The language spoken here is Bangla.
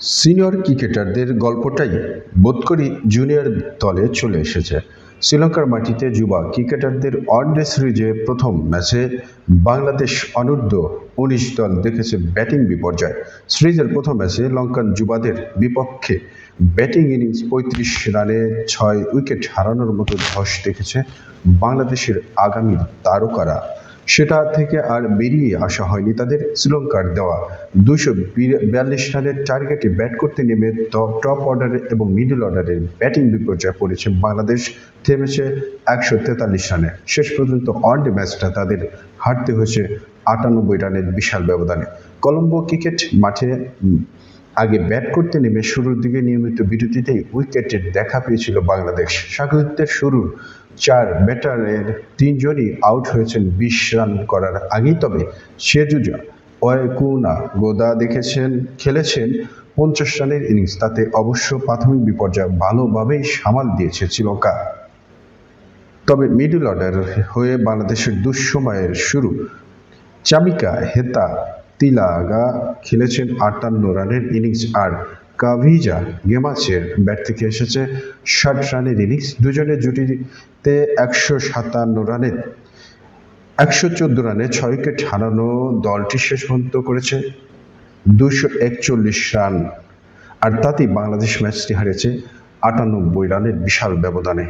সিনিয়র ক্রিকেটারদের গল্পটাই বোধ করি জুনিয়র দলে চলে এসেছে। শ্রীলঙ্কার মাটিতে যুবা ক্রিকেটারদের ওয়ানডে সিরিজে প্রথম ম্যাচে বাংলাদেশ অনূর্ধ্ব উনিশ দল দেখেছে ব্যাটিং বিপর্যয়। সিরিজের প্রথম ম্যাচে লঙ্কান যুবাদের বিপক্ষে ব্যাটিং ইনিংস পঁয়ত্রিশ রানে ছয় উইকেট হারানোর মতো ধস দেখেছে বাংলাদেশের আগামী তারকারা। সেটা থেকে আর বেরিয়ে আসা হয়নি তাদের শ্রীলঙ্কার দেওয়া। দুশো বিয়াল্লিশ রানের টার্গেটে ব্যাট করতে নেমে টপ অর্ডারে এবং মিডল অর্ডারের ব্যাটিং বিপর্যয় পড়েছে বাংলাদেশ। থেমেছে একশো তেতাল্লিশ রানে। শেষ পর্যন্ত ওয়ানডে ম্যাচটা তাদের হারতে হয়েছে আটানব্বই রানের বিশাল ব্যবধানে। কলম্বো ক্রিকেট মাঠে আগে ব্যাট করতে নেমে শুরুর দিকে নিয়মিত বিরতিতেই উইকেটের দেখা পেয়েছিল বাংলাদেশ। স্বাগতিকদের শুরুর চার ব্যাটারের তিনজনই আউট হয়েছেন বিশ রান করার আগেই। তবে সেজুজা ওয়েকুনা গোদা দেখেছেন, খেলেছেন পঞ্চাশ রানের ইনিংস। তাতে অবশ্য প্রাথমিক বিপর্যয় ভালোভাবেই সামাল দিয়েছে শ্রীলঙ্কা। তবে মিডল অর্ডার হয়ে বাংলাদেশের দুঃসময়ের শুরু। চামিকা হেতা তিলাগা খেলেছেন আটান্ন রানের ইনিংস। আর কাভিজা গেমাচের ব্যাট থেকে এসেছে ষাট রানের ইনিংস। দুজনের জুটিতে একশো সাতান্ন রানে একশো চোদ্দ রানে ছয় উইকেট হারানো দলটি শেষ পর্যন্ত করেছে দুশো একচল্লিশ রান। আর তাতেই বাংলাদেশ ম্যাচটি হারিয়েছে আটানব্বই রানের বিশাল ব্যবধানে।